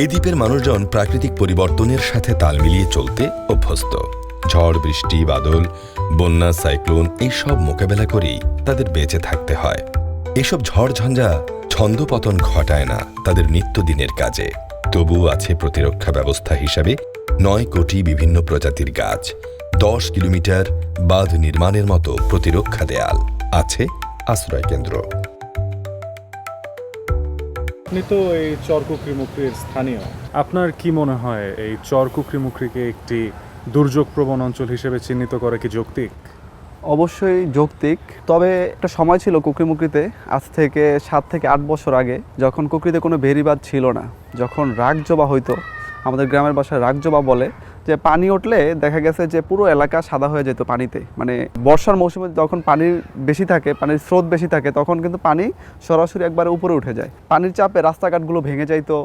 এই দ্বীপের মানুষজন প্রাকৃতিক পরিবর্তনের সাথে তাল মিলিয়ে চলতে অভ্যস্ত। ঝড়, বৃষ্টি, বাদল, বন্যা, সাইক্লোন এইসব মোকাবেলা করেই তাদের বেঁচে থাকতে হয়। এসব ঝড়ঝঞ্ঝা ছন্দপতন ঘটায় না তাদের নিত্যদিনের কাজে। তবু আছে প্রতিরক্ষা ব্যবস্থা হিসাবে নয় কোটি বিভিন্ন প্রজাতির গাছ, দশ কিলোমিটার বাঁধ নির্মাণের মতো প্রতিরক্ষা দেয়াল, আছে আশ্রয় কেন্দ্র আপনি তো এই চরকুকরিমুকরির স্থানীয়। আপনার কি মনে হয় এই চরকুকরিমুকরিকে একটি দুর্যোগ প্রবণ অঞ্চল হিসেবে চিহ্নিত করে কি যৌক্তিক? অবশ্যই যৌক্তিক। তবে একটা সময় ছিল কুকরিমুকরিতে আজ থেকে সাত থেকে আট বছর আগে যখন কুকরিতে কোনো বেরিবাদ ছিল না যখন রাগজবা হইতো আমাদের গ্রামের বাসায় রাগজবা বলে যে পানি উঠলে দেখা গেছে যে পুরো এলাকা সাদা হয়ে যেত পানিতে। মানে বর্ষার মৌসুমে যখন পানির বেশি থাকে, পানির স্রোত বেশি থাকে, তখন কিন্তু পানি সরাসরি একবারে উপরে উঠে যায়। পানির চাপে রাস্তাঘাটগুলো ভেঙে যাইতো